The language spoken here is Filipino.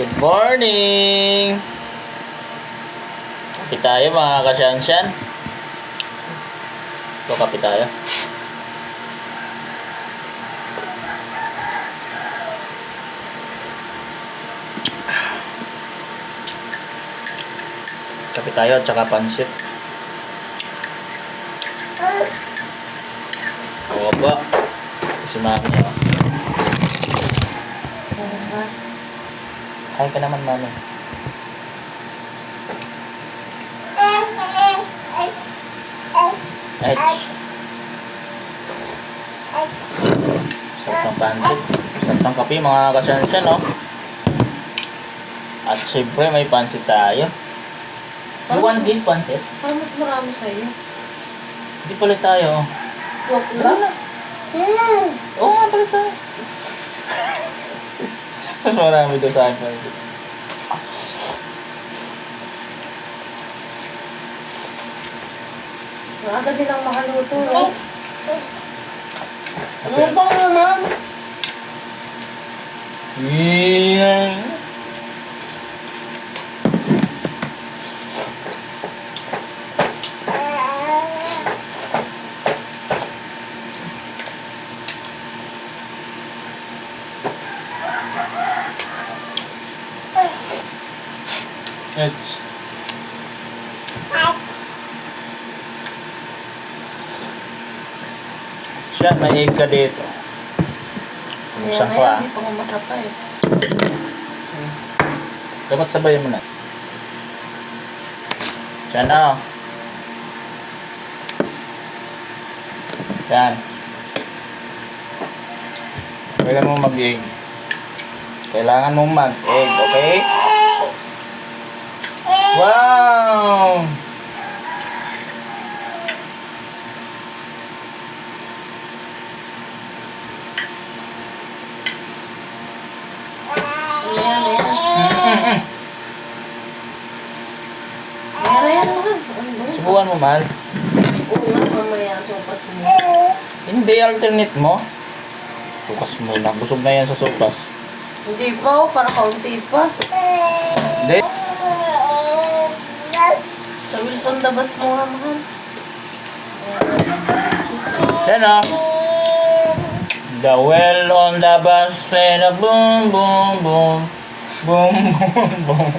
Good morning! Kape tayo mga kasyansyan. Ito kape tayo. Kape tayo at saka pansit. Oo ba? Si mami oh. Hi ka naman mami. H. Sarap ng pansit. Sarap ng kape mga kasyansyan no. At syempre may pansit tayo. You want this pansit? Parang mas marami sa'yo. Hindi pala tayo. Tuwak Wala na. Oo nga pala tayo. Mas marami doon sa akin. Maaga din ang makaluto. No? Ano Okay. ba naman? Yeah. It's Siya, may egg ka dito. Maya, ah. hindi pa kumasapa eh. Dapat sabayan mo na. Yan na. Yan. Kailangan mo mag-egg. Kailangan mo mag-egg, okay? Wow! Subukan mo, mahal. Oo nga, mamaya sopas mo. Hindi, alternate mo. Sukas muna. Busog na yan sa supas. Hindi pa oh, para kaunti pa. Sa Wilson Dabas mo nga, mahal. Yan o. The well on the bus and a boom, boom, boom. Boom, boom, boom.